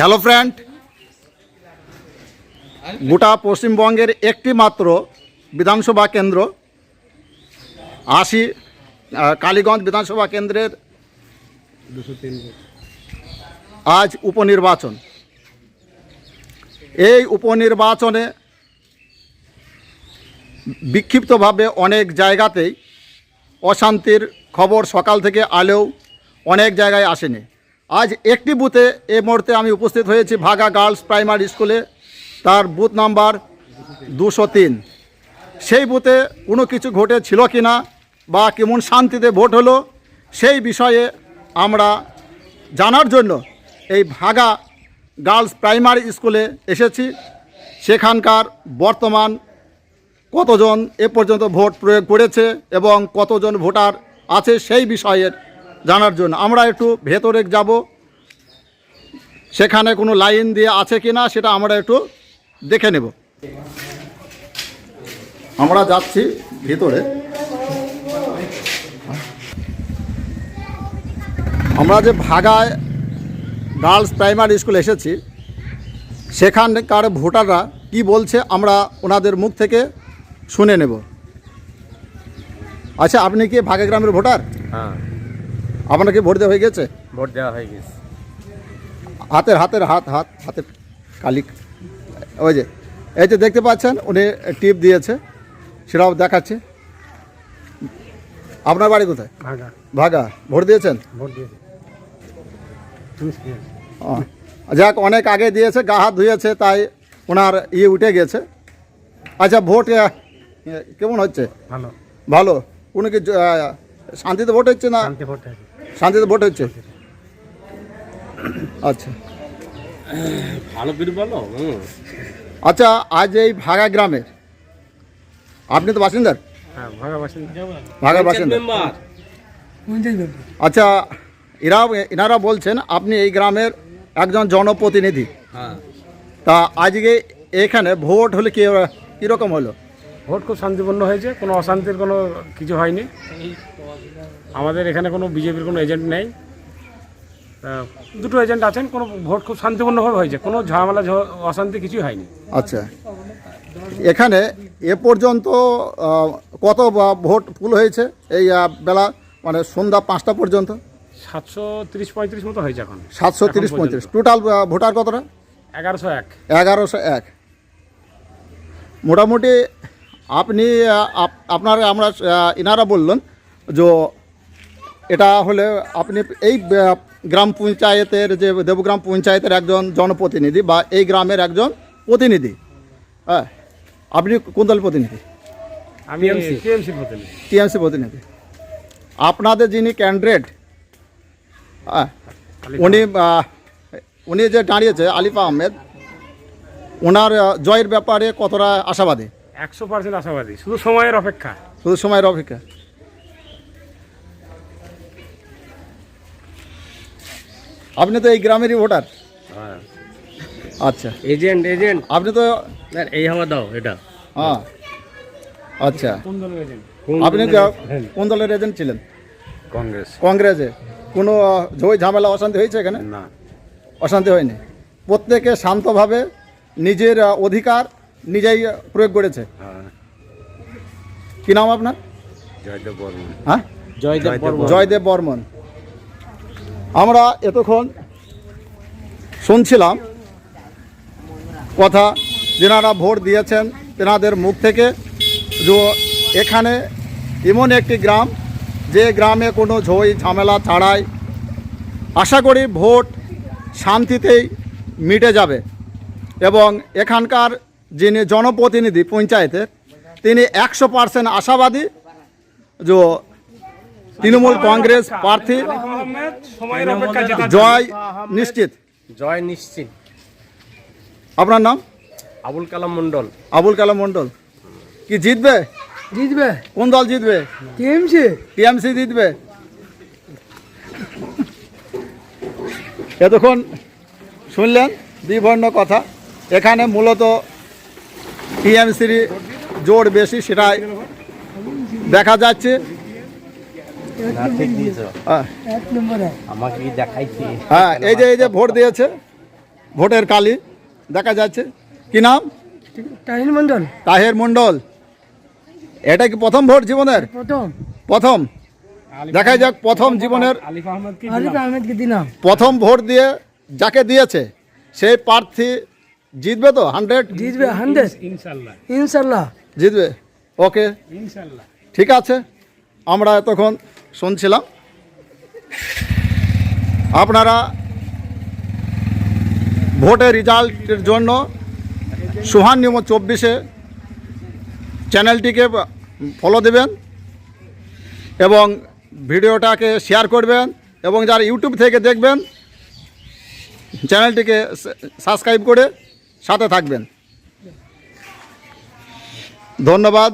Hello friend. গোটা পশ্চিমবঙ্গের একটি মাত্র বিধানসভা কেন্দ্র, আশি কালীগঞ্জ বিধানসভা কেন্দ্রের আজ উপনির্বাচন। এই উপনির্বাচনে বিক্ষিপ্তভাবে অনেক জায়গাতেই অশান্তির খবর সকাল থেকে আলেও অনেক জায়গায় আসেনি। আজ একটি বুথে এ মুহূর্তে আমি উপস্থিত হয়েছি ভাগা গার্লস প্রাইমারি স্কুলে। তার বুথ নাম্বার দুশো তিন। সেই বুথে কোনো কিছু ঘটেছিল কি না বা কেমন শান্তিতে ভোট হলো, সেই বিষয়ে আমরা জানার জন্য এই ভাগা গার্লস প্রাইমারি স্কুলে এসেছি। সেখানকার বর্তমান কতজন এ পর্যন্ত ভোট প্রয়োগ করেছে এবং কতজন ভোটার আছে সেই বিষয়ের জানার জন্য। আমরা একটু ভেতরে যাব। সেখানে কোনো লাইন দিয়ে আছে কি না সেটা আমরা একটু দেখে নেব। আমরা যাচ্ছি ভেতরে। আমরা যে ভাগায় গার্লস প্রাইমারি স্কুল এসেছি, সেখানকার ভোটাররা কি বলছে আমরা ওনাদের মুখ থেকে শুনে নেব। আচ্ছা আপনি কি ভাগে গ্রামের ভোটার? হ্যাঁ। আপনার কি ভোট দেওয়া হয়ে গেছে? ভোট দেওয়া হয়ে গেছে। হাতের হাতের হাত হাত হাতের কালিক। ওই যে এই যে দেখতে পাচ্ছেন উনি টিপ দিয়েছে সেটাও দেখাচ্ছে। আপনার বাড়ি কোথায়? ভাগা। ভাগা। ভোট দিয়েছেন? ভোট দিয়েছে। যাক অনেক আগে দিয়েছে গা হাত ধুয়েছে তাই ওনার ইয়ে উঠে গেছে। আচ্ছা ভোট কেমন হচ্ছে? ভালো। ভালো। কোনো কি শান্তিতে ভোট হচ্ছে না? শান্তি ভোট আছে শান্তিতে ভোট হচ্ছে? আচ্ছা। ভালো করে বলো আচ্ছা আজ এই ভাগা গ্রামের আপনি তো বাসিন্দার? হ্যাঁ ভাগা বাসিন্দা। আচ্ছা এরা এনারা বলছেন আপনি এই গ্রামের একজন জনপ্রতিনিধি। হ্যাঁ। তা আজকে এখানে ভোট হলে কি কীরকম হলো? ভোট খুব শান্তিপূর্ণ হয়েছে কোনো অশান্তির কোনো কিছু হয়নি। আমাদের এখানে কোনো বিজেপির কোনো এজেন্ট নেই। দুটো এজেন্ট আছেন কোনো ভোট খুব শান্তিপূর্ণভাবে হয়েছে কোনো ঝামেলা অশান্তি কিছুই হয়নি। আচ্ছা। এখানে এ পর্যন্ত কত ভোট ফুল হয়েছে এই বেলা মানে সন্ধ্যা পাঁচটা পর্যন্ত? সাতশো তিরিশ পঁয়ত্রিশ মতো হয়েছে এখন। সাতশো তিরিশ পঁয়ত্রিশ। টোটাল ভোটার কতটা? এগারোশো এক। এগারোশো এক। মোটামুটি আপনি আপনার আমরা ইনারা বললেন যে এটা হলে আপনি এই গ্রাম পঞ্চায়েতের যে দেবগ্রাম পঞ্চায়েতের একজন জনপ্রতিনিধি বা এই গ্রামের একজন প্রতিনিধি। হ্যাঁ আপনি কোন দলের প্রতিনিধি? আমি প্রতিনিধি। টিএমসি প্রতিনিধি। আপনাদের যিনি ক্যান্ডিডেট হ্যাঁ উনি উনি যে দাঁড়িয়েছে আলিফা আহমেদ ওনার জয়ের ব্যাপারে কতটা আশাবাদী? একশো পার্সেন্ট আশাবাদী শুধু সময়ের অপেক্ষা। শুধু সময়ের অপেক্ষা। আপনি তো এই গ্রামেরই ভোটার? হ্যাঁ। আচ্ছা। Agent agent. আপনি তো এই হাওয়া দাও এটা। হ্যাঁ। আচ্ছা। কোন দলের এজেন্ট? আপনি যা- কোন দলের এজেন্ট ছিলেন? কংগ্রেস। কংগ্রেসে। কোনো ঝই ঝামেলা অশান্তি হয়েছে এখানে? না। অশান্তি হয়নি। প্রত্যেকে শান্তভাবে নিজের অধিকার নিজেই প্রয়োগ করেছে? হ্যাঁ। কি নাম আপনার? জয়দেব বর্মন। হ্যাঁ? জয়দেব বর্মন। জয়দেব বর্মন। আমরা এতক্ষণ শুনছিলাম কথা যেনারা ভোট দিয়েছেন তেনাদের মুখ থেকে যে এখানে এমন একটি গ্রাম যে গ্রামে কোনো ঝই ঝামেলা ছাড়াই আশা করি ভোট শান্তিতেই মিটে যাবে। এবং এখানকার যিনি জনপ্রতিনিধি পঞ্চায়েতের তিনি একশো পার্সেন্ট আশাবাদী যে তৃণমূল কংগ্রেস প্রার্থী জয় নিশ্চিত। জয় নিশ্চিত। আপনার নাম? আবুল কালাম মন্ডল আবুল কালাম মন্ডল কি জিতবে? জিতবে। কোন দল জিতবে? টিএমসি। টিএমসি জিতবে। এতক্ষণ শুনলেন বিভিন্ন কথা। এখানে মূলত টিএমসির জোর বেশি সেটাই দেখা যাচ্ছে। হ্যাঁ, এক নম্বরে। আমাকে দেখাইছি। হ্যাঁ এই যে এই যে ভোট দিয়েছে ভোটের কালি দেখা যাচ্ছে। কি নাম? তাহিল মন্ডল তাহের মণ্ডল। এটা কি প্রথম ভোট জীবনের? প্রথম। প্রথম। দেখা যাক প্রথম জীবনের প্রথম ভোট দিয়ে যাকে দিয়েছে সেই প্রার্থী জিতবে তো হান্ড্রেড জিতবে হান্ড্রেড ইনশাল্লাহ। ইনশাল্লাহ। জিতবে? ওকে ইনশাল্লাহ। ঠিক আছে। আমরা এতক্ষণ শুনছিলাম। আপনারা ভোটের রেজাল্টের জন্য সুহান নিয়ম চব্বিশে চ্যানেলটিকে ফলো দেবেন এবং ভিডিওটাকে শেয়ার করবেন এবং যারা ইউটিউব থেকে দেখবেন চ্যানেলটিকে সাবস্ক্রাইব করে সাথে থাকবেন। ধন্যবাদ।